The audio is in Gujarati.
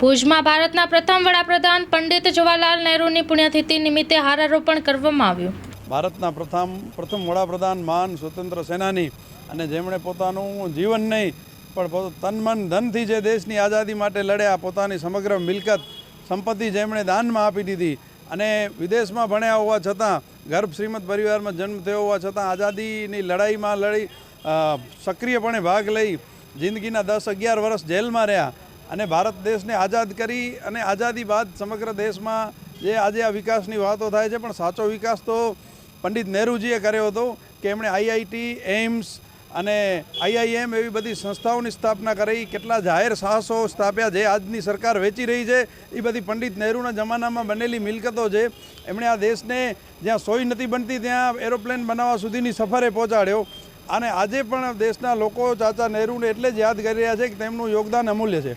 ભુજમાં ભારતના પ્રથમ વડાપ્રધાન પંડિત જવાહરલાલ નહેરુની પુણ્યતિથિ નિમિત્તે હારારોપણ કરવામાં આવ્યું. ભારતના પ્રથમ પ્રથમ વડાપ્રધાન મહાન સ્વતંત્ર સેનાની અને જેમણે પોતાનું જીવન નહીં, પણ તન, મન, ધનથી જે દેશની આઝાદી માટે લડ્યા, પોતાની સમગ્ર મિલકત, સંપત્તિ જેમણે દાનમાં આપી દીધી અને વિદેશમાં ભણ્યા હોવા છતાં, ગર્ભ શ્રીમદ પરિવારમાં જન્મ થયો હોવા છતાં આઝાદીની લડાઈમાં લડી સક્રિયપણે ભાગ લઈ, જિંદગીના દસ અગિયાર વર્ષ જેલમાં રહ્યા અને ભારત દેશને આઝાદ કરી અને આઝાદી બાદ સમગ્ર દેશમાં જે આજે આ વિકાસની વાતો થાય છે, પણ સાચો વિકાસ તો પંડિત નહેરુજીએ કર્યો હતો કે એમણે આઈઆઈટી એમ્સ અને આઈઆઈએમ એવી બધી સંસ્થાઓની સ્થાપના કરી, કેટલા જાહેર સાહસો સ્થાપ્યા જે આજની સરકાર વેચી રહી છે, એ બધી પંડિત નહેરુના જમાનામાં બનેલી મિલકતો છે. એમણે આ દેશને જ્યાં સોય નથી બનતી, ત્યાં એરોપ્લેન બનાવવા સુધીની સફરે પહોંચાડ્યો. અને આજે પણ દેશના લોકો ચાચા નહેરુને એટલે જ યાદ કરી રહ્યા છે કે તેમનું યોગદાન અમૂલ્ય છે.